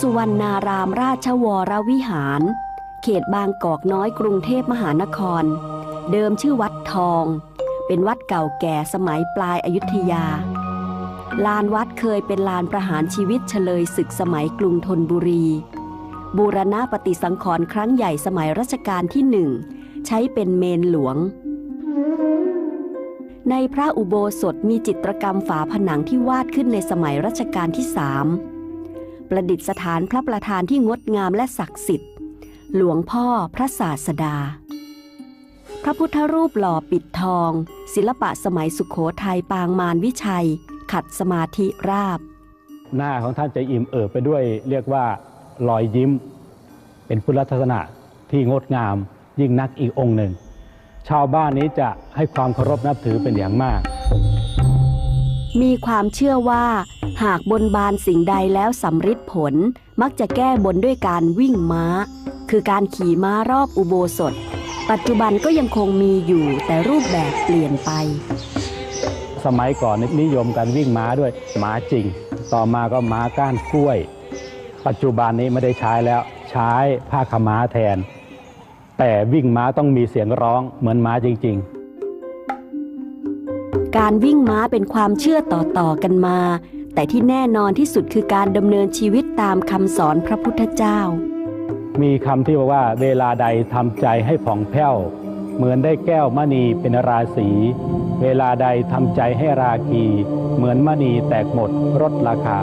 สุวรรณารามราชวรวิหาร เขตบางกอกน้อยกรุงเทพมหานคร เดิมชื่อวัดทอง เป็นวัดเก่าแก่สมัยปลายอายุทยา ลานวัดเคยเป็นลานประหารชีวิตเฉลยศึกสมัยกรุงธนบุรี บูรณะปฏิสังขรณ์ครั้งใหญ่สมัยรัชกาลที่หนึ่งใช้เป็นเมนหลวง ในพระอุโบสถมีจิตรกรรมฝาผนังที่วาดขึ้นในสมัยรัชกาลที่สาม ประดิษฐานพระประธานที่งดงามและศักดิ์สิทธิ์ หลวงพ่อพระศาสดา พระพุทธรูปหล่อปิดทอง ศิลปะสมัยสุขโขทัยปางมารวิชัย ขัดสมาธิราบ หน้าของท่านจะอิ่มเอิบไปด้วย เรียกว่ารอยยิ้ม เป็นพุทธลักษณะที่งดงามยิ่งนักอีกองค์หนึ่ง ชาวบ้านนี้จะให้ความเคารพนับถือเป็นอย่างมาก มีความเชื่อว่า หากบนบานสิ่งใดแล้วสำฤทธิ์ผลมักจะแก้บนด้วยการวิ่งม้า คือการขี่ม้ารอบอุโบสถ ปัจจุบันก็ยังคงมีอยู่แต่รูปแบบเปลี่ยนไป สมัยก่อนนิยมการวิ่งม้าด้วยม้าจริง ต่อมาก็ม้าก้านกล้วย ปัจจุบันนี้ไม่ได้ใช้แล้วใช้ผ้าขาวม้าแทน แต่วิ่งม้าต้องมีเสียงร้องเหมือนม้าจริง ๆการวิ่งม้าเป็นความเชื่อต่อๆกันมา แต่ที่แน่นอนที่สุดคือการดำเนินชีวิตตามคำสอนพระพุทธเจ้า มีคำที่บอกว่าเวลาใดทำใจให้ผ่องแผ้ว เหมือนได้แก้วมณีเป็นราศีเวลาใดทำใจให้ราคี เหมือนมณีแตกหมดลดราคา